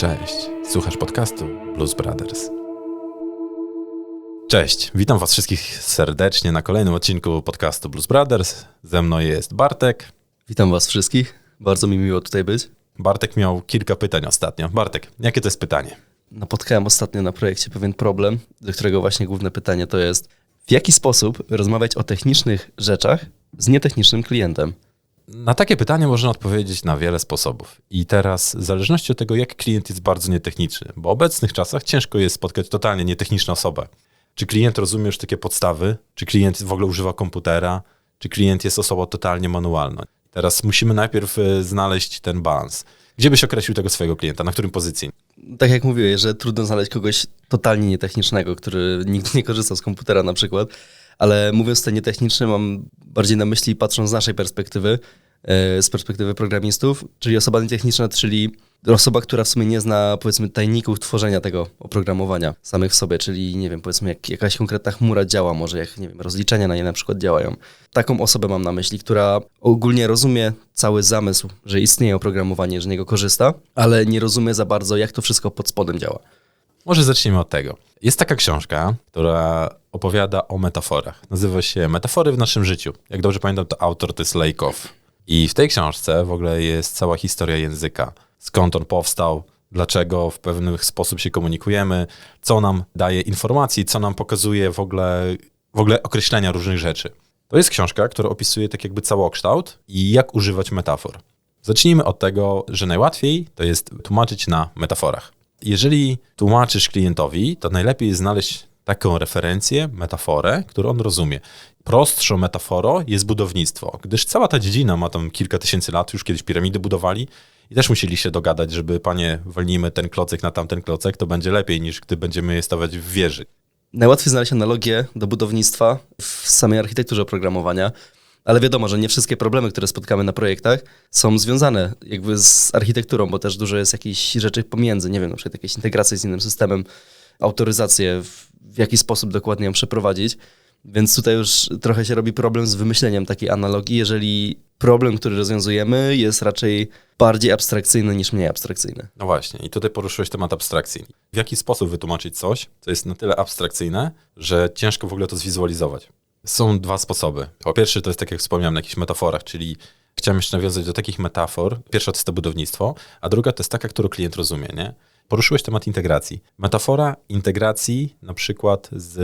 Cześć, słuchasz podcastu Blues Brothers. Cześć, witam Was wszystkich serdecznie na kolejnym odcinku podcastu Blues Brothers. Ze mną jest Bartek. Witam Was wszystkich, bardzo mi miło tutaj być. Bartek miał kilka pytań ostatnio. Bartek, jakie to jest pytanie? Napotkałem ostatnio na projekcie pewien problem, do którego właśnie główne pytanie to jest, w jaki sposób rozmawiać o technicznych rzeczach z nietechnicznym klientem? Na takie pytanie można odpowiedzieć na wiele sposobów. I teraz, w zależności od tego, jak klient jest bardzo nietechniczny, bo w obecnych czasach ciężko jest spotkać totalnie nietechniczną osobę. Czy klient rozumie już takie podstawy? Czy klient w ogóle używa komputera? Czy klient jest osobą totalnie manualną? Teraz musimy najpierw e, znaleźć ten balans. Gdzie byś określił tego swojego klienta? Na którym pozycji? Tak jak mówiłeś, że trudno znaleźć kogoś totalnie nietechnicznego, który nigdy nie korzystał z komputera na przykład, ale mówiąc to nietechniczne, mam bardziej na myśli, patrząc z naszej perspektywy, z perspektywy programistów, czyli osoba nietechniczna, czyli osoba, która w sumie nie zna, powiedzmy, tajników tworzenia tego oprogramowania samych w sobie, czyli, nie wiem, powiedzmy, jak jakaś konkretna chmura działa, może jak, nie wiem, rozliczenia na nie na przykład działają. Taką osobę mam na myśli, która ogólnie rozumie cały zamysł, że istnieje oprogramowanie, że z niego korzysta, ale nie rozumie za bardzo, jak to wszystko pod spodem działa. Może zacznijmy od tego. Jest taka książka, która opowiada o metaforach. Nazywa się Metafory w naszym życiu. Jak dobrze pamiętam, to autor to jest Lakoff. I w tej książce w ogóle jest cała historia języka. Skąd on powstał, dlaczego w pewien sposób się komunikujemy, co nam daje informacji, co nam pokazuje w ogóle, w ogóle określenia różnych rzeczy. To jest książka, która opisuje tak jakby całokształt i jak używać metafor. Zacznijmy od tego, że najłatwiej to jest tłumaczyć na metaforach. Jeżeli tłumaczysz klientowi, to najlepiej znaleźć taką referencję, metaforę, którą on rozumie. Prostszą metaforą jest budownictwo, gdyż cała ta dziedzina ma tam kilka tysięcy lat, już kiedyś piramidy budowali i też musieli się dogadać, żeby panie, walnijmy ten klocek na tamten klocek, to będzie lepiej niż gdy będziemy je stawiać w wieży. Najłatwiej znaleźć analogię do budownictwa w samej architekturze oprogramowania, ale wiadomo, że nie wszystkie problemy, które spotkamy na projektach są związane jakby z architekturą, bo też dużo jest jakichś rzeczy pomiędzy, nie wiem, na przykład jakieś integracje z innym systemem, autoryzację, w, jaki sposób dokładnie ją przeprowadzić. Więc tutaj już trochę się robi problem z wymyśleniem takiej analogii, jeżeli problem, który rozwiązujemy, jest raczej bardziej abstrakcyjny niż mniej abstrakcyjny. No właśnie, i tutaj poruszyłeś temat abstrakcji. W jaki sposób wytłumaczyć coś, co jest na tyle abstrakcyjne, że ciężko w ogóle to zwizualizować? Są dwa sposoby. Po pierwsze, to jest tak jak wspomniałem, na jakichś metaforach, czyli chciałem jeszcze nawiązać do takich metafor. Pierwsza to jest to budownictwo, a druga to jest taka, którą klient rozumie, nie? Poruszyłeś temat integracji. Metafora integracji na przykład z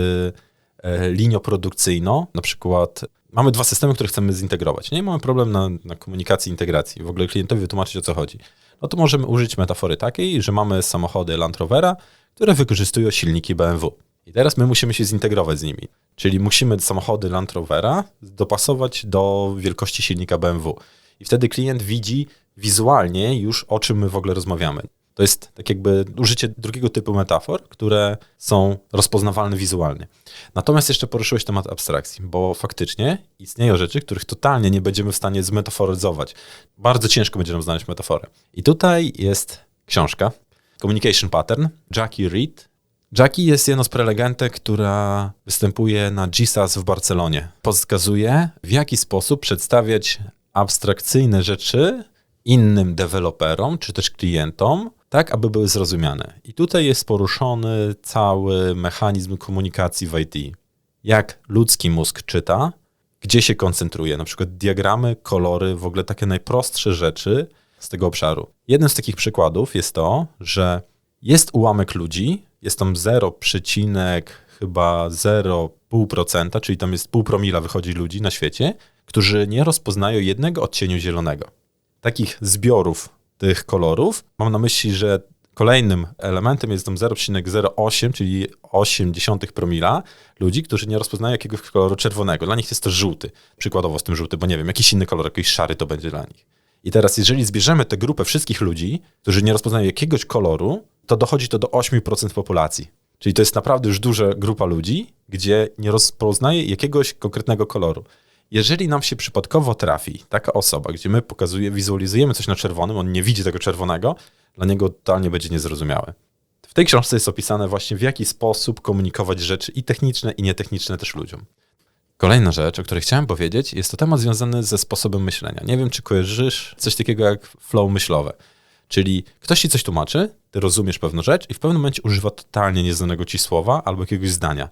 e, linią produkcyjną, na przykład mamy dwa systemy, które chcemy zintegrować. Nie mamy problem na, na komunikacji integracji, w ogóle klientowi wytłumaczyć o co chodzi. No to możemy użyć metafory takiej, że mamy samochody Land Rovera, które wykorzystują silniki BMW. I teraz my musimy się zintegrować z nimi. Czyli musimy samochody Land Rovera dopasować do wielkości silnika BMW. I wtedy klient widzi wizualnie już o czym my w ogóle rozmawiamy. To jest tak jakby użycie drugiego typu metafor, które są rozpoznawalne wizualnie. Natomiast jeszcze poruszyłeś temat abstrakcji, bo faktycznie istnieją rzeczy, których totalnie nie będziemy w stanie zmetaforyzować. Bardzo ciężko będzie nam znaleźć metaforę. I tutaj jest książka Communication Pattern, Jackie Reed. Jackie jest jedną z prelegentek, która występuje na GSAS w Barcelonie. Pokazuje, w jaki sposób przedstawiać abstrakcyjne rzeczy innym deweloperom, czy też klientom, tak aby były zrozumiane. I tutaj jest poruszony cały mechanizm komunikacji w IT. Jak ludzki mózg czyta, gdzie się koncentruje, na przykład diagramy, kolory, w ogóle takie najprostsze rzeczy z tego obszaru. Jednym z takich przykładów jest to, że jest ułamek ludzi, jest tam 0, chyba 0,5%, czyli tam jest pół promila wychodzi ludzi na świecie, którzy nie rozpoznają jednego odcieniu zielonego. Takich zbiorów tych kolorów. Mam na myśli, że kolejnym elementem jest tam 0,08, czyli 0,8 promila ludzi, którzy nie rozpoznają jakiegoś koloru czerwonego. Dla nich jest to żółty. Przykładowo z tym żółty, bo nie wiem, jakiś inny kolor, jakiś szary to będzie dla nich. I teraz, jeżeli zbierzemy tę grupę wszystkich ludzi, którzy nie rozpoznają jakiegoś koloru, to dochodzi to do 8% populacji. Czyli to jest naprawdę już duża grupa ludzi, gdzie nie rozpoznaje jakiegoś konkretnego koloru. Jeżeli nam się przypadkowo trafi taka osoba, gdzie my pokazujemy, wizualizujemy coś na czerwonym, on nie widzi tego czerwonego, dla niego totalnie będzie niezrozumiałe. W tej książce jest opisane właśnie w jaki sposób komunikować rzeczy i techniczne, i nietechniczne też ludziom. Kolejna rzecz, o której chciałem powiedzieć, jest to temat związany ze sposobem myślenia. Nie wiem, czy kojarzysz coś takiego jak flow myślowe. Czyli ktoś ci coś tłumaczy, ty rozumiesz pewną rzecz i w pewnym momencie używa totalnie nieznanego ci słowa albo jakiegoś zdania,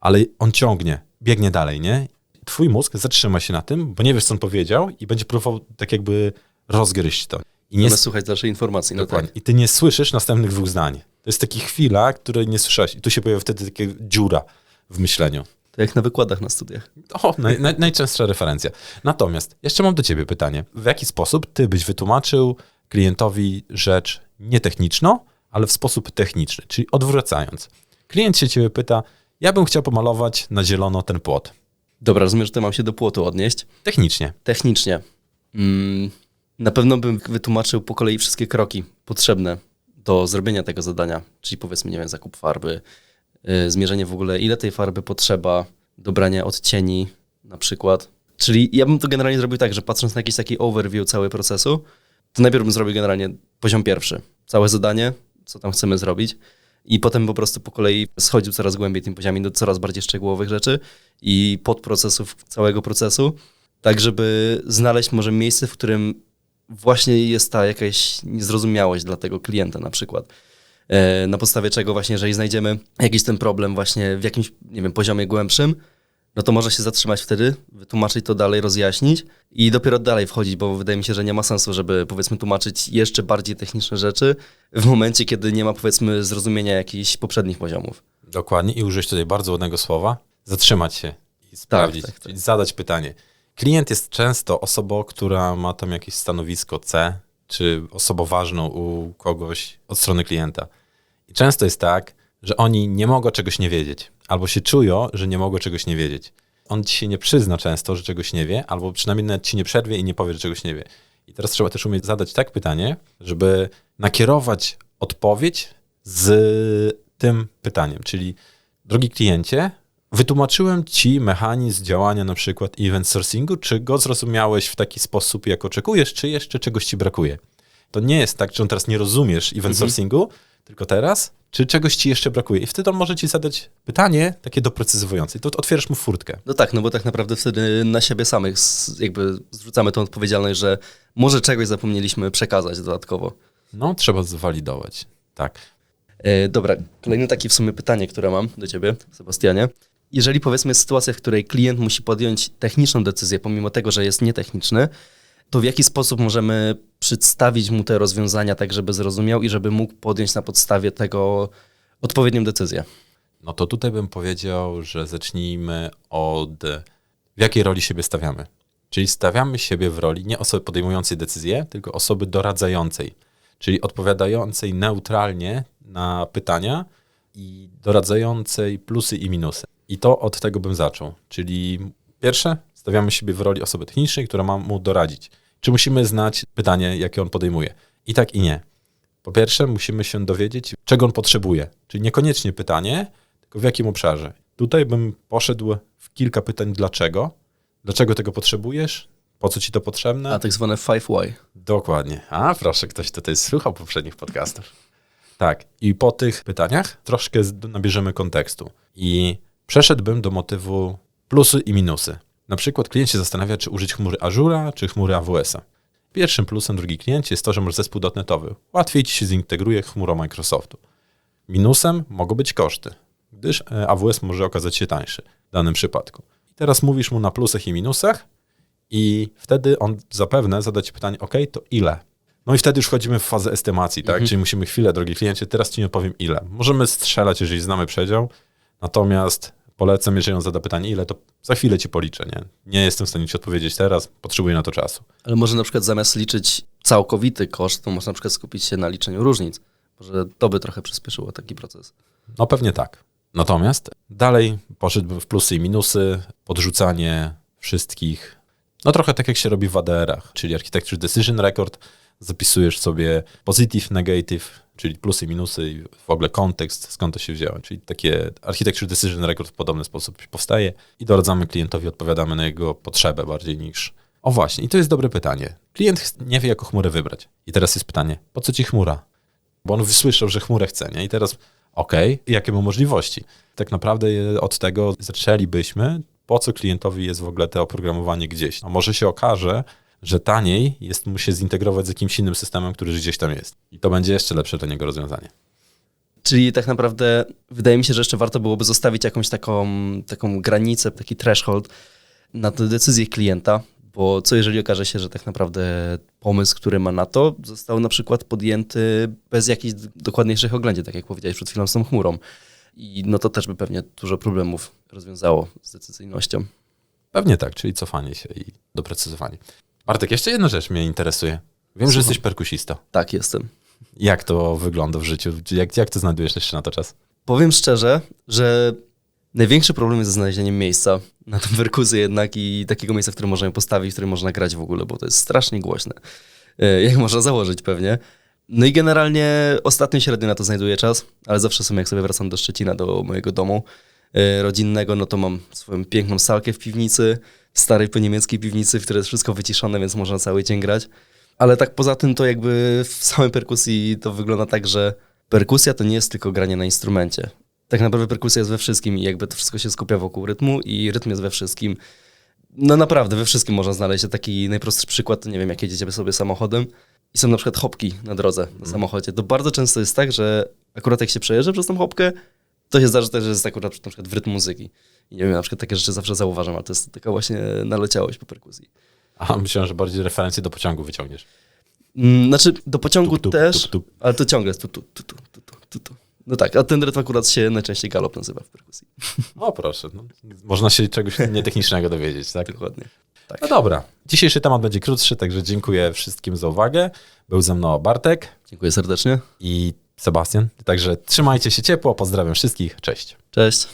ale on ciągnie, biegnie dalej, nie? Twój mózg zatrzyma się na tym, bo nie wiesz, co on powiedział i będzie próbował tak jakby rozgryźć to. I nie, słuchać dalszej informacji. No Dokładnie. tak. I ty nie słyszysz następnych dwóch zdań. To jest taka chwila, której nie słyszałeś. I tu się pojawia wtedy taka dziura w myśleniu. To jak na wykładach na studiach. O, naj, naj, najczęstsza referencja. Natomiast jeszcze mam do ciebie pytanie. W jaki sposób ty byś wytłumaczył klientowi rzecz nie techniczną, ale w sposób techniczny, czyli odwracając. Klient się ciebie pyta, ja bym chciał pomalować na zielono ten płot. Dobra, rozumiem, że to mam się do płotu odnieść. Technicznie. Technicznie. Mm, na pewno bym wytłumaczył po kolei wszystkie kroki potrzebne do zrobienia tego zadania. Czyli powiedzmy, nie wiem, zakup farby, yy, zmierzenie w ogóle, ile tej farby potrzeba, dobranie odcieni na przykład. Czyli ja bym to generalnie zrobił tak, że patrząc na jakiś taki overview całego procesu, to najpierw bym zrobił generalnie poziom pierwszy. Całe zadanie, co tam chcemy zrobić. I potem po prostu po kolei schodził coraz głębiej tym poziomem do coraz bardziej szczegółowych rzeczy i podprocesów całego procesu, tak żeby znaleźć może miejsce, w którym właśnie jest ta jakaś niezrozumiałość dla tego klienta na przykład. E, Na podstawie czego właśnie, jeżeli znajdziemy jakiś ten problem właśnie w jakimś, nie wiem, poziomie głębszym, no to może się zatrzymać wtedy, wytłumaczyć to dalej, rozjaśnić i dopiero dalej wchodzić, bo wydaje mi się, że nie ma sensu, żeby powiedzmy tłumaczyć jeszcze bardziej techniczne rzeczy w momencie, kiedy nie ma powiedzmy zrozumienia jakichś poprzednich poziomów. Dokładnie. I użyć tutaj bardzo ładnego słowa. Zatrzymać się i sprawdzić, tak, tak. czyli zadać pytanie. Klient jest często osobą, która ma tam jakieś stanowisko C, czy osobą ważną u kogoś od strony klienta. I często jest tak, że oni nie mogą czegoś nie wiedzieć, albo się czują, że nie mogą czegoś nie wiedzieć. On ci się nie przyzna często, że czegoś nie wie, albo przynajmniej nawet ci nie przerwie i nie powie, że czegoś nie wie. I teraz trzeba też umieć zadać tak pytanie, żeby nakierować odpowiedź z tym pytaniem, czyli drogi kliencie, wytłumaczyłem ci mechanizm działania na przykład event sourcingu, czy go zrozumiałeś w taki sposób, jak oczekujesz, czy jeszcze czegoś ci brakuje. To nie jest tak, że on teraz nie rozumiesz event sourcingu, tylko teraz, czy czegoś ci jeszcze brakuje. I wtedy on może ci zadać pytanie takie doprecyzowujące. I to otwierasz mu furtkę. No tak, no bo tak naprawdę wtedy na siebie samych jakby zrzucamy tą odpowiedzialność, że może czegoś zapomnieliśmy przekazać dodatkowo. No, trzeba zwalidować. Tak. E, dobra, kolejne takie w sumie pytanie, które mam do ciebie, Sebastianie. Jeżeli powiedzmy jest sytuacja, w której klient musi podjąć techniczną decyzję, pomimo tego, że jest nietechniczny, to w jaki sposób możemy przedstawić mu te rozwiązania tak, żeby zrozumiał i żeby mógł podjąć na podstawie tego odpowiednią decyzję? No to tutaj bym powiedział, że zacznijmy od w jakiej roli siebie stawiamy. Czyli stawiamy siebie w roli nie osoby podejmującej decyzję, tylko osoby doradzającej, czyli odpowiadającej neutralnie na pytania i doradzającej plusy i minusy. I to od tego bym zaczął. Czyli pierwsze, stawiamy siebie w roli osoby technicznej, która ma mu doradzić. Czy musimy znać pytanie, jakie on podejmuje? I tak, i nie. Po pierwsze, musimy się dowiedzieć, czego on potrzebuje. Czyli niekoniecznie pytanie, tylko w jakim obszarze. Tutaj bym poszedł w kilka pytań, dlaczego. Dlaczego tego potrzebujesz? Po co ci to potrzebne? A tak zwane 5Y. Dokładnie. A proszę, ktoś tutaj słuchał poprzednich podcastów. Tak. I po tych pytaniach troszkę nabierzemy kontekstu. I przeszedłbym do motywu plusy i minusy. Na przykład klient się zastanawia, czy użyć chmury Azura, czy chmury AWS-a. Pierwszym plusem drugi klient jest to, że masz zespół dotnetowy. Łatwiej ci się zintegruje chmurą Microsoftu. Minusem mogą być koszty, gdyż e, AWS może okazać się tańszy w danym przypadku. I teraz mówisz mu na plusach i minusach i wtedy on zapewne zada ci pytanie, ok, to ile? No i wtedy już wchodzimy w fazę estymacji, tak? Czyli musimy chwilę, drogi kliencie, teraz ci nie powiem ile. Możemy strzelać, jeżeli znamy przedział, natomiast polecam, jeżeli on zada pytanie ile, to za chwilę ci policzę, nie? Nie jestem w stanie ci odpowiedzieć teraz, potrzebuję na to czasu. Ale może na przykład zamiast liczyć całkowity koszt, to można na przykład skupić się na liczeniu różnic. Może to by trochę przyspieszyło taki proces. No pewnie tak. Natomiast dalej poszedłbym w plusy i minusy, podrzucanie wszystkich, no trochę tak jak się robi w ADR-ach, czyli Architecture Decision Record, zapisujesz sobie positive, negative, czyli plusy, minusy i w ogóle kontekst, skąd to się wzięło. Czyli takie Architecture Decision Record w podobny sposób powstaje i doradzamy klientowi, odpowiadamy na jego potrzebę bardziej niż... O właśnie, i to jest dobre pytanie. Klient nie wie, jaką chmurę wybrać. I teraz jest pytanie, po co ci chmura? Bo on wysłyszał, że chmurę chce, nie? I teraz, okej, jakie ma możliwości? Tak naprawdę je- od tego zaczęlibyśmy, po co klientowi jest w ogóle to oprogramowanie gdzieś. No może się okaże, że taniej jest mu się zintegrować z jakimś innym systemem, który gdzieś tam jest. I to będzie jeszcze lepsze dla niego rozwiązanie. Czyli tak naprawdę wydaje mi się, że jeszcze warto byłoby zostawić jakąś taką, taką granicę, taki threshold na tę decyzję klienta, bo co jeżeli okaże się, że tak naprawdę pomysł, który ma na to, został na przykład podjęty bez jakichś dokładniejszych oględzin, tak jak powiedziałeś przed chwilą z tą chmurą. I no to też by pewnie dużo problemów rozwiązało z decyzyjnością. Pewnie tak, czyli cofanie się i doprecyzowanie. Bartek, jeszcze jedna rzecz mnie interesuje. Wiem, że Słucham. jesteś perkusista. Tak, jestem. Jak to wygląda w życiu? Jak, jak to znajdujesz jeszcze na to czas? Powiem szczerze, że największy problem jest ze znalezieniem miejsca na tę perkusję jednak i takiego miejsca, w którym można ją postawić, w którym można grać w ogóle, bo to jest strasznie głośne. E, Jak można założyć pewnie. No i generalnie ostatnio średnio na to znajduję czas, ale zawsze sobie jak sobie wracam do Szczecina, do mojego domu rodzinnego, no to mam swoją piękną salkę w piwnicy, starej po niemieckiej piwnicy, w której jest wszystko wyciszone, więc można cały dzień grać. Ale tak poza tym to jakby w samej perkusji to wygląda tak, że perkusja to nie jest tylko granie na instrumencie. Tak naprawdę perkusja jest we wszystkim i jakby to wszystko się skupia wokół rytmu i rytm jest we wszystkim. No naprawdę, we wszystkim można znaleźć. Taki najprostszy przykład, to nie wiem, jak jedziecie sobie samochodem i są na przykład hopki na drodze, na samochodzie. To bardzo często jest tak, że akurat jak się przejeżdża przez tą hopkę, to się zdarza też, że jest akurat na przykład w rytm muzyki. I nie wiem, na przykład takie rzeczy zawsze zauważam, ale to jest taka właśnie naleciałość po perkusji. A myślałem, że bardziej referencje do pociągu wyciągniesz. Mm, Znaczy, do pociągu Tup, tup, też, tup, ale to ciągle jest tu, tu, tu, tu, tu, tu, tu. No tak, a ten rytm akurat się najczęściej galop nazywa w perkusji. O proszę, no, można się czegoś nietechnicznego dowiedzieć, tak? Dokładnie. Tak. No dobra. Dzisiejszy temat będzie krótszy, także dziękuję wszystkim za uwagę. Był ze mną Bartek Dziękuję serdecznie. i Sebastian. Także trzymajcie się ciepło, pozdrawiam wszystkich, cześć. Cześć.